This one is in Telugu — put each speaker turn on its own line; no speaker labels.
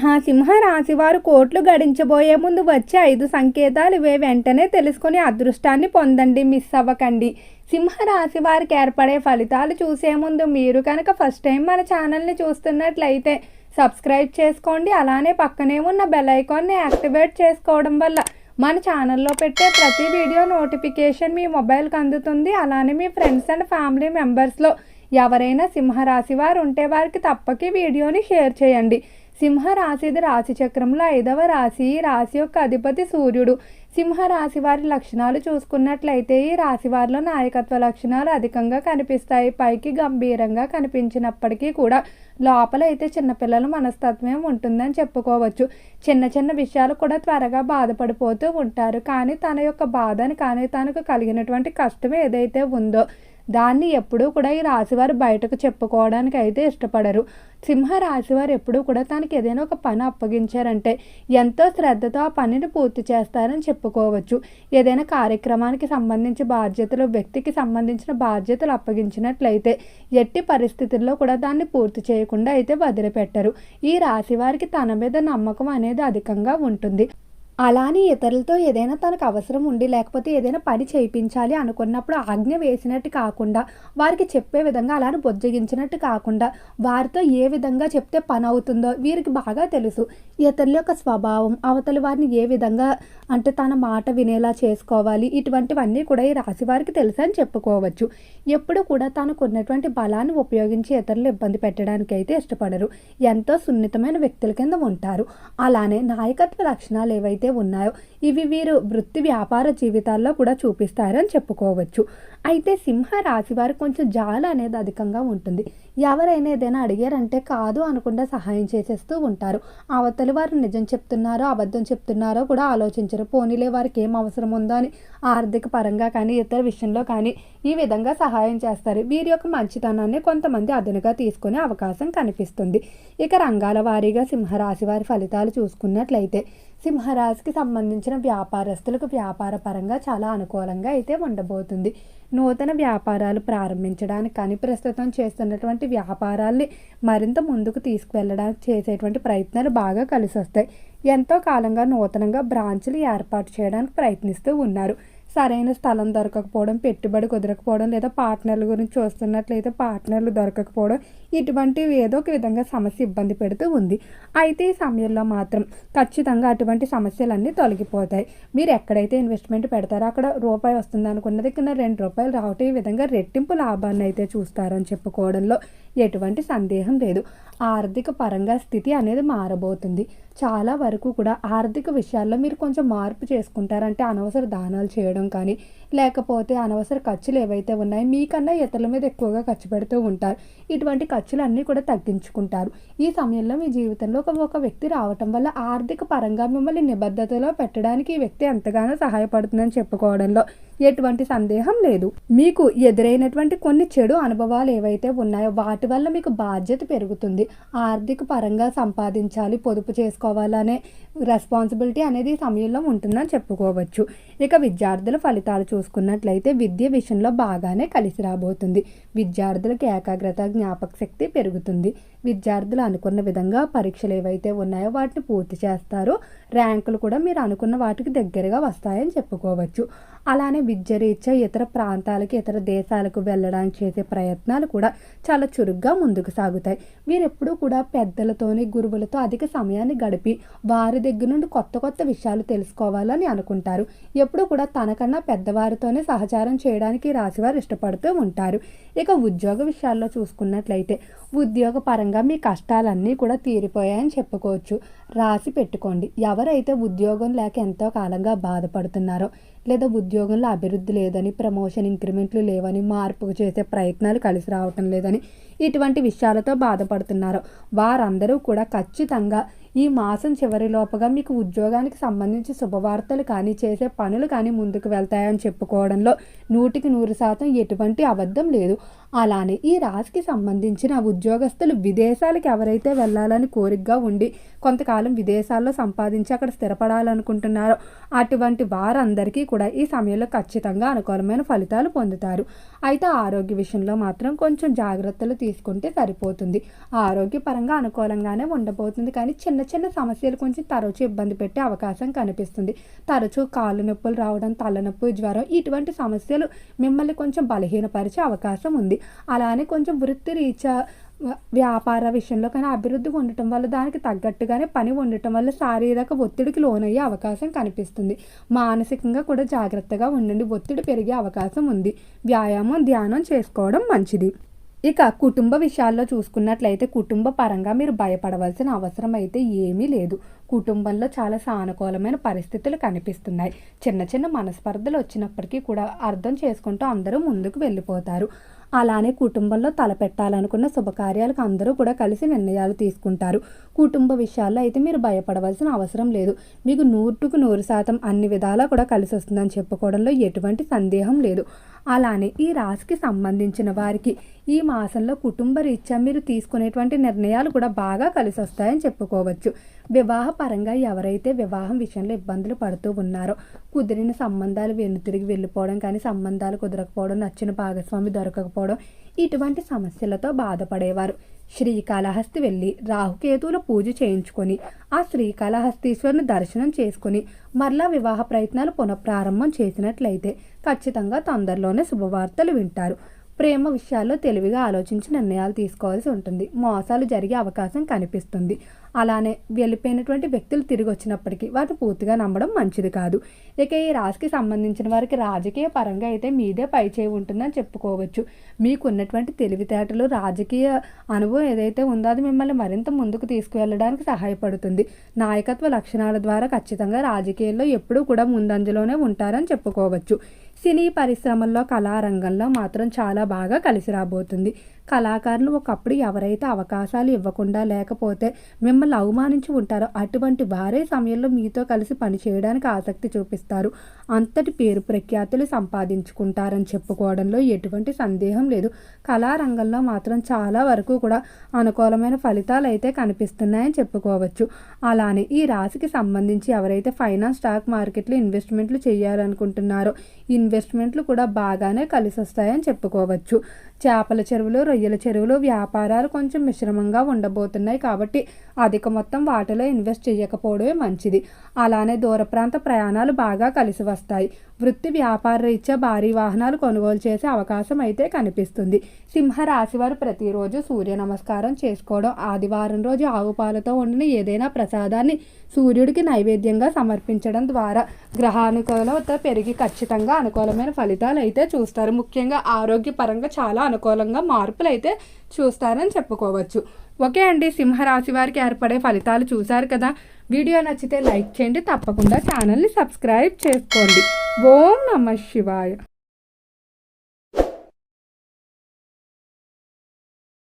మహాసింహ వారు కోట్లు గడించబోయే ముందు వచ్చే ఐదు సంకేతాలు ఇవే. వెంటనే తెలుసుకొని అదృష్టాన్ని పొందండి మిస్ అవ్వకండి. సింహరాశి వారికి ఏర్పడే ఫలితాలు చూసే ముందు మీరు కనుక ఫస్ట్ టైం మన ఛానల్ని చూస్తున్నట్లయితే సబ్స్క్రైబ్ చేసుకోండి. అలానే పక్కనే ఉన్న బెల్ ఐకాన్ని యాక్టివేట్ చేసుకోవడం వల్ల మన ఛానల్లో పెట్టే ప్రతి వీడియో నోటిఫికేషన్ మీ మొబైల్కి అందుతుంది. అలానే మీ ఫ్రెండ్స్ అండ్ ఫ్యామిలీ మెంబర్స్లో ఎవరైనా సింహరాశి వారు ఉంటే వారికి తప్పకి వీడియోని షేర్ చేయండి. సింహరాశిది రాశి చక్రంలో ఐదవ రాశి ఈ రాశి యొక్క అధిపతి సూర్యుడు. సింహరాశి వారి లక్షణాలు చూసుకున్నట్లయితే ఈ రాశి వారిలో నాయకత్వ లక్షణాలు అధికంగా కనిపిస్తాయి. పైకి గంభీరంగా కనిపించినప్పటికీ కూడా లోపల అయితే చిన్నపిల్లల మనస్తత్వం ఉంటుందని చెప్పుకోవచ్చు. చిన్న చిన్న విషయాలు కూడా త్వరగా బాధపడిపోతూ ఉంటారు. కానీ తన యొక్క బాధని కానీ తనకు కలిగినటువంటి కష్టం ఏదైతే ఉందో దాన్ని ఎప్పుడూ కూడా ఈ రాశివారు బయటకు చెప్పుకోవడానికి అయితే ఇష్టపడరు. సింహ రాశివారు ఎప్పుడూ కూడా తనకి ఏదైనా ఒక పని అప్పగించారంటే ఎంతో శ్రద్ధతో ఆ పనిని పూర్తి చేస్తారని చెప్పుకోవచ్చు. ఏదైనా కార్యక్రమానికి సంబంధించి బాధ్యతలు వ్యక్తికి సంబంధించిన బాధ్యతలు అప్పగించినట్లయితే ఎట్టి పరిస్థితుల్లో కూడా దాన్ని పూర్తి చేయకుండా అయితే వదిలిపెట్టరు. ఈ రాశి వారికి తన మీద నమ్మకం అనేది అధికంగా ఉంటుంది. అలానే ఇతరులతో ఏదైనా తనకు అవసరం ఉండి లేకపోతే ఏదైనా పని చేయించాలి అనుకున్నప్పుడు ఆజ్ఞ వేసినట్టు కాకుండా వారికి చెప్పే విధంగా అలానే బొజ్జగించినట్టు కాకుండా వారితో ఏ విధంగా చెప్తే పని అవుతుందో వీరికి బాగా తెలుసు. ఇతరుల యొక్క స్వభావం అవతలి వారిని ఏ విధంగా అంటే తన మాట వినేలా చేసుకోవాలి ఇటువంటివన్నీ కూడా ఈ రాశి వారికి తెలుసు అని చెప్పుకోవచ్చు. ఎప్పుడు కూడా తనకు ఉన్నటువంటి బలాన్ని ఉపయోగించి ఇతరులు ఇబ్బంది పెట్టడానికి అయితే ఇష్టపడరు. ఎంతో సున్నితమైన వ్యక్తుల కింద ఉంటారు. అలానే నాయకత్వ లక్షణాలు ఏవైతే ఉన్నాయో ఇవి వీరు వృత్తి వ్యాపార జీవితాల్లో కూడా చూపిస్తారని చెప్పుకోవచ్చు. అయితే సింహ రాశి వారు కొంచెం జాల అనేది అధికంగా ఉంటుంది. ఎవరైనా ఏదైనా అడిగారంటే కాదు అనకుండా సహాయం చేసేస్తూ ఉంటారు. అవతలి వారు నిజం చెప్తున్నారో అబద్ధం చెప్తున్నారో కూడా ఆలోచించరు. పోనీలే వారికి ఏం అవసరం ఉందో అని ఆర్థిక పరంగా కానీ ఇతర విషయంలో కానీ ఈ విధంగా సహాయం చేస్తారు. వీరి యొక్క మంచితనాన్ని కొంతమంది అదనుగా తీసుకునే అవకాశం కనిపిస్తుంది. ఇక రంగాల వారీగా సింహరాశి వారి ఫలితాలు చూసుకున్నట్లయితే సింహరాశికి సంబంధించిన వ్యాపారస్తులకు వ్యాపార పరంగా చాలా అనుకూలంగా అయితే ఉండబోతుంది. నూతన వ్యాపారాలు ప్రారంభించడానికి కానీ ప్రస్తుతం చేస్తున్నటువంటి వ్యాపారాల్ని మరింత ముందుకు తీసుకువెళ్ళడానికి చేసేటువంటి ప్రయత్నాలు బాగా కలిసి వస్తాయి ఎంతో కాలంగా నూతనంగా బ్రాంచ్లు ఏర్పాటు చేయడానికి ప్రయత్నిస్తూ ఉన్నారు. సరైన స్థలం దొరకకపోవడం పెట్టుబడి కుదరకపోవడం లేదా పార్ట్నర్ల గురించి చూస్తున్నట్లయితే పార్ట్నర్లు దొరకకపోవడం ఇటువంటివి ఏదో ఒక విధంగా సమస్య ఇబ్బంది పెడుతూ ఉంది. అయితే ఈ సమయంలో మాత్రం ఖచ్చితంగా అటువంటి సమస్యలన్నీ తొలగిపోతాయి. మీరు ఎక్కడైతే ఇన్వెస్ట్మెంట్ పెడతారో అక్కడ రూపాయి వస్తుంది అనుకున్నది కింద రెండు రూపాయలు రావటం ఈ విధంగా రెట్టింపు లాభాన్ని అయితే చూస్తారని చెప్పుకోవడంలో ఎటువంటి సందేహం లేదు. ఆర్థిక పరంగా స్థితి అనేది మారబోతుంది. చాలా వరకు కూడా ఆర్థిక విషయాల్లో మీరు కొంచెం మార్పు చేసుకుంటారంటే అనవసర దానాలు చేయడం కానీ లేకపోతే అనవసర ఖర్చులు ఏవైతే ఉన్నాయో మీకన్నా ఇతరుల మీద ఎక్కువగా ఖర్చు పెడుతూ ఉంటారు. ఇటువంటి ఖర్చులన్నీ కూడా తగ్గించుకుంటారు. ఈ సమయంలో మీ జీవితంలో ఒక ఒక వ్యక్తి రావటం వల్ల ఆర్థిక పరంగా మిమ్మల్ని నిబద్ధతలో పెట్టడానికి ఈ వ్యక్తి ఎంతగానో సహాయపడుతుందని చెప్పుకోవడంలో ఎటువంటి సందేహం లేదు. మీకు ఎదురైనటువంటి కొన్ని చెడు అనుభవాలు ఏవైతే ఉన్నాయో వాటి వల్ల మీకు బాధ్యత పెరుగుతుంది. ఆర్థిక పరంగా సంపాదించాలి పొదుపు చేసుకోవాలనే రెస్పాన్సిబిలిటీ అనేది సమయంలో ఉంటుందని చెప్పుకోవచ్చు. ఇక విద్యార్థి ఫలితాలు చూసుకున్నట్లయితే విద్య విషయంలో బాగానే కలిసి రాబోతుంది. విద్యార్థులకు ఏకాగ్రత జ్ఞాపక శక్తి పెరుగుతుంది. విద్యార్థులు అనుకున్న విధంగా పరీక్షలు ఏవైతే ఉన్నాయో వాటిని పూర్తి చేస్తారో. ర్యాంకులు కూడా మీరు అనుకున్న వాటికి దగ్గరగా వస్తాయని చెప్పుకోవచ్చు. అలానే విద్య రీత్యా ఇతర ప్రాంతాలకు ఇతర దేశాలకు వెళ్ళడానికి చేసే ప్రయత్నాలు కూడా చాలా చురుగ్గా ముందుకు సాగుతాయి. మీరు ఎప్పుడూ కూడా పెద్దలతోని గురువులతో అధిక సమయాన్ని గడిపి వారి దగ్గర నుండి కొత్త కొత్త విషయాలు తెలుసుకోవాలని అనుకుంటారు. ఎప్పుడూ కూడా తనకన్నా పెద్దవారితోనే సహచారం చేయడానికి రాశివారు ఇష్టపడుతూ ఉంటారు. ఇక ఉద్యోగ విషయాల్లో చూసుకున్నట్లయితే ఉద్యోగ పరంగా మీ కష్టాలన్నీ కూడా తీరిపోయాయని చెప్పుకోవచ్చు. రాసి పెట్టుకోండి. ఎవరైతే ఉద్యోగం లేక ఎంతో కాలంగా బాధపడుతున్నారో లేదా ఉద్యోగంలో అభివృద్ధి లేదని ప్రమోషన్ ఇంక్రిమెంట్లు లేవని మార్పు చేసే ప్రయత్నాలు కలిసి రావటం లేదని ఇటువంటి విషయాలతో బాధపడుతున్నారు. వారందరూ కూడా ఖచ్చితంగా ఈ మాసం చివరిలోపుగా మీకు ఉద్యోగానికి సంబంధించి శుభవార్తలు కానీ చేసే పనులు కానీ ముందుకు వెళ్తాయని చెప్పుకోవడంలో నూటికి నూరు శాతం ఎటువంటి అబద్ధం లేదు. అలానే ఈ రాశికి సంబంధించిన ఉద్యోగస్తులు విదేశాలకు ఎవరైతే వెళ్ళాలని కోరికగా ఉండి కొంతకాలం విదేశాల్లో సంపాదించి అక్కడ స్థిరపడాలనుకుంటున్నారో అటువంటి వారందరికీ కూడా ఈ సమయంలో ఖచ్చితంగా అనుకూలమైన ఫలితాలు పొందుతారు. అయితే ఆరోగ్య విషయంలో మాత్రం కొంచెం జాగ్రత్తలు తీసుకుంటే సరిపోతుంది. ఆరోగ్యపరంగా అనుకూలంగానే ఉండబోతుంది. కానీ చిన్న చిన్న చిన్న సమస్యలు కొంచెం తరచూ ఇబ్బంది పెట్టే అవకాశం కనిపిస్తుంది. తరచూ కాళ్ళు నొప్పులు రావడం తలనొప్పి జ్వరం ఇటువంటి సమస్యలు మిమ్మల్ని కొంచెం బలహీనపరిచే అవకాశం ఉంది. అలానే కొంచెం వృత్తి రీత్యా వ్యాపార విషయంలో కానీ అభివృద్ధి ఉండటం వల్ల దానికి తగ్గట్టుగానే పని ఉండటం వల్ల శారీరక ఒత్తిడికి లోనయ్యే అవకాశం కనిపిస్తుంది. మానసికంగా కూడా జాగ్రత్తగా ఉండండి. ఒత్తిడి పెరిగే అవకాశం ఉంది. వ్యాయామం ధ్యానం చేసుకోవడం మంచిది. ఇక కుటుంబ విషయాల్లో చూసుకున్నట్లయితే కుటుంబ పరంగా మీరు భయపడవలసిన అవసరం అయితే ఏమీ లేదు. కుటుంబంలో చాలా సానుకూలమైన పరిస్థితులు కనిపిస్తున్నాయి. చిన్న చిన్న మనస్పర్ధలు వచ్చినప్పటికీ కూడా అర్థం చేసుకుంటూ అందరూ ముందుకు వెళ్ళిపోతారు. అలానే కుటుంబంలో తలపెట్టాలనుకున్న శుభకార్యాలకు అందరూ కూడా కలిసి నిర్ణయాలు తీసుకుంటారు. కుటుంబ విషయాల్లో అయితే మీరు భయపడవలసిన అవసరం లేదు. మీకు నూరుకు నూరు శాతం అన్ని విధాలా కూడా కలిసి వస్తుందని చెప్పుకోవడంలో ఎటువంటి సందేహం లేదు. అలానే ఈ రాశికి సంబంధించిన వారికి ఈ మాసంలో కుటుంబ రీత్యా మీరు తీసుకునేటువంటి నిర్ణయాలు కూడా బాగా కలిసి వస్తాయని చెప్పుకోవచ్చు. వివాహపరంగా ఎవరైతే వివాహం విషయంలో ఇబ్బందులు పడుతూ ఉన్నారో కుదిరిన సంబంధాలు వెనుతిరిగి వెళ్ళిపోవడం కానీ సంబంధాలు కుదరకపోవడం నచ్చిన భాగస్వామి దొరకకపోవడం ఇటువంటి సమస్యలతో బాధపడేవారు. శ్రీకాళహస్తి వెళ్ళి రాహుకేతువుల పూజ చేయించుకొని ఆ శ్రీకాళహస్తీశ్వరుని దర్శనం చేసుకుని మరలా వివాహ ప్రయత్నాలు పునఃప్రారంభం చేసినట్లయితే ఖచ్చితంగా తొందరలోనే శుభవార్తలు వింటారు. ప్రేమ విషయాల్లో తెలివిగా ఆలోచించి నిర్ణయాలు తీసుకోవాల్సి ఉంటుంది. మోసాలు జరిగే అవకాశం కనిపిస్తుంది. అలానే వెళ్ళిపోయినటువంటి వ్యక్తులు తిరిగి వచ్చినప్పటికీ వారిని పూర్తిగా నమ్మడం మంచిది కాదు. ఇక ఈ రాశికి సంబంధించిన వారికి రాజకీయ పరంగా అయితే మీదే పై చేయి ఉంటుందని చెప్పుకోవచ్చు. మీకు ఉన్నటువంటి తెలివితేటలు రాజకీయ అనుభవం ఏదైతే ఉందో అది మిమ్మల్ని మరింత ముందుకు తీసుకువెళ్ళడానికి సహాయపడుతుంది. నాయకత్వ లక్షణాల ద్వారా ఖచ్చితంగా రాజకీయాల్లో ఎప్పుడూ కూడా ముందంజలోనే ఉంటారని చెప్పుకోవచ్చు. సినీ పరిశ్రమల్లో కళారంగంలో మాత్రం చాలా బాగా కలిసి రాబోతుంది. కళాకారులు ఒకప్పుడు ఎవరైతే అవకాశాలు ఇవ్వకుండా లేకపోతే మిమ్మల్ని అవమానించి ఉంటారో అటువంటి వారే సమయంలో మీతో కలిసి పని చేయడానికి ఆసక్తి చూపిస్తారు. అంతటి పేరు ప్రఖ్యాతులు సంపాదించుకుంటారని చెప్పుకోవడంలో ఎటువంటి సందేహం లేదు. కళారంగంలో మాత్రం చాలా వరకు కూడా అనుకూలమైన ఫలితాలు అయితే కనిపిస్తున్నాయని చెప్పుకోవచ్చు. అలానే ఈ రాశికి సంబంధించి ఎవరైతే ఫైనాన్స్ స్టాక్ మార్కెట్లో ఇన్వెస్ట్మెంట్లు చేయాలనుకుంటున్నారో ఇన్ ఇన్వెస్ట్మెంట్లు కూడా బాగానే కలిసి వస్తాయని చెప్పుకోవచ్చు. చేపల చెరువులు రొయ్యల చెరువులు వ్యాపారాలు కొంచెం మిశ్రమంగా ఉండబోతున్నాయి కాబట్టి అధిక మొత్తం వాటిలో ఇన్వెస్ట్ చేయకపోవడమే మంచిది. అలానే దూర ప్రాంత ప్రయాణాలు బాగా కలిసి వస్తాయి. వృత్తి వ్యాపార రీత్యా భారీ వాహనాలు కొనుగోలు చేసే అవకాశం అయితే కనిపిస్తుంది. సింహరాశి వారు ప్రతిరోజు సూర్య నమస్కారం చేసుకోవడం ఆదివారం రోజు ఆవు పాలతో వండిన ఏదైనా ప్రసాదాన్ని సూర్యుడికి నైవేద్యంగా సమర్పించడం ద్వారా గ్రహానుకూలత పెరిగి ఖచ్చితంగా అనుకూలమైన ఫలితాలు అయితే చూస్తారు. ముఖ్యంగా ఆరోగ్యపరంగా చాలా అనుకూలంగా మార్పులు అయితే చూస్తారని చెప్పుకోవచ్చు. ఓకే అండి సింహరాశి వారికి ఏర్పడే ఫలితాలు చూశారు కదా? వీడియో నచ్చితే లైక్ చేయండి తప్పకుండా ఛానల్ని సబ్స్క్రైబ్ చేసుకోండి. ఓం నమ శివాయ.